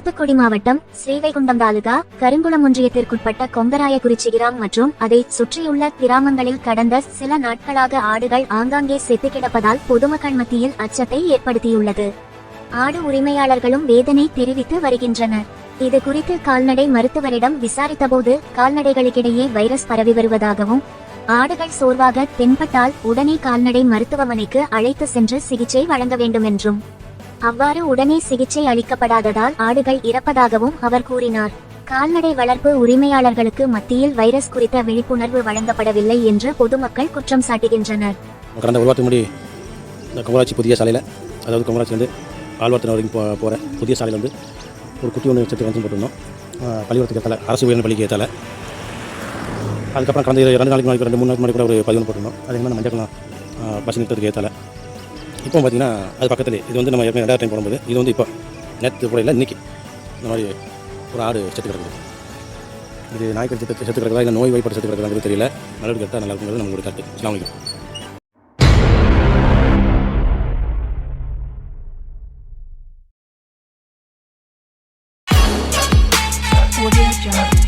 தூத்துக்குடி மாவட்டம் ஸ்ரீவைகுண்டம் தாலுகா கருங்குளம் ஒன்றியத்திற்குட்பட்ட கொங்கராயகுறிச்சி கிராம் மற்றும் அதை சுற்றியுள்ள கிராமங்களில் கடந்த சில நாட்களாக ஆடுகள் ஆங்காங்கே செத்து கிடப்பதால் பொதுமக்கள் மத்தியில் அச்சத்தை ஏற்படுத்தியுள்ளது. ஆடு உரிமையாளர்களும் வேதனை தெரிவித்து வருகின்றனர். இது குறித்து கால்நடை மருத்துவரிடம் விசாரித்தபோது கால்நடைகளுக்கிடையே வைரஸ் பரவி வருவதாகவும் ஆடுகள் சோர்வாக தென்பட்டால் உடனே கால்நடை மருத்துவமனைக்கு அழைத்து சென்று சிகிச்சை வழங்க வேண்டும் என்றும் அவ்வாறு உடனே சிகிச்சை அளிக்கப்படாததால் ஆடுகள் இறப்பதாகவும் அவர் கூறினார். கால்நடை வளர்ப்பு உரிமையாளர்களுக்கு மத்தியில் வைரஸ் குறித்த விழிப்புணர்வு வழங்கப்படவில்லை என்று பொதுமக்கள் குற்றம் சாட்டுகின்றனர். கடந்த ஒரு வாரத்துக்கு முன்னாடி இந்த கொங்கராட்சி புதிய சாலையில் அதாவது கொங்கராட்சிலேருந்து ஆழ்வார்த்தனை வரைக்கும் போ போகிற புதிய சாலையில் வந்து ஒரு குட்டி ஒன்று செத்து கணக்கு போட்டிருந்தோம். பள்ளிக்கூடத்துக்கு ஏற்றால அரசு உயர்ந்த பள்ளிக்கு ஏற்றால அதுக்கப்புறம் கடந்த இரண்டு ரெண்டு நாளைக்கு முன்னாடி ரெண்டு மூணு நாளைக்கு முன்னாடி கூட ஒரு பதிவு போட்டிருந்தோம். அது என்ன மஞ்சள் பஸ் நிறுத்தத்துக்கு ஏற்றால இப்போ பார்த்தீங்கன்னா அது பக்கத்துலேயே இது வந்து நம்ம எப்படி ரெண்டாவது டைம் போடும்போது இது வந்து இப்போ நேற்று கூட இல்லை இன்றைக்கி இந்த மாதிரி ஒரு ஆடு செத்து கிடக்குது. இது நாய்க்கு செத்து செத்து கிடக்குதா இல்லை நோய் வாய்ப்பாடு செத்து கிடக்குதாங்கிறது தெரியல. நல்லது கரெக்டாக நல்லா இருக்குங்கிறது நம்மளோட கருத்து. அஸ்ஸலாமு Audio Jungle.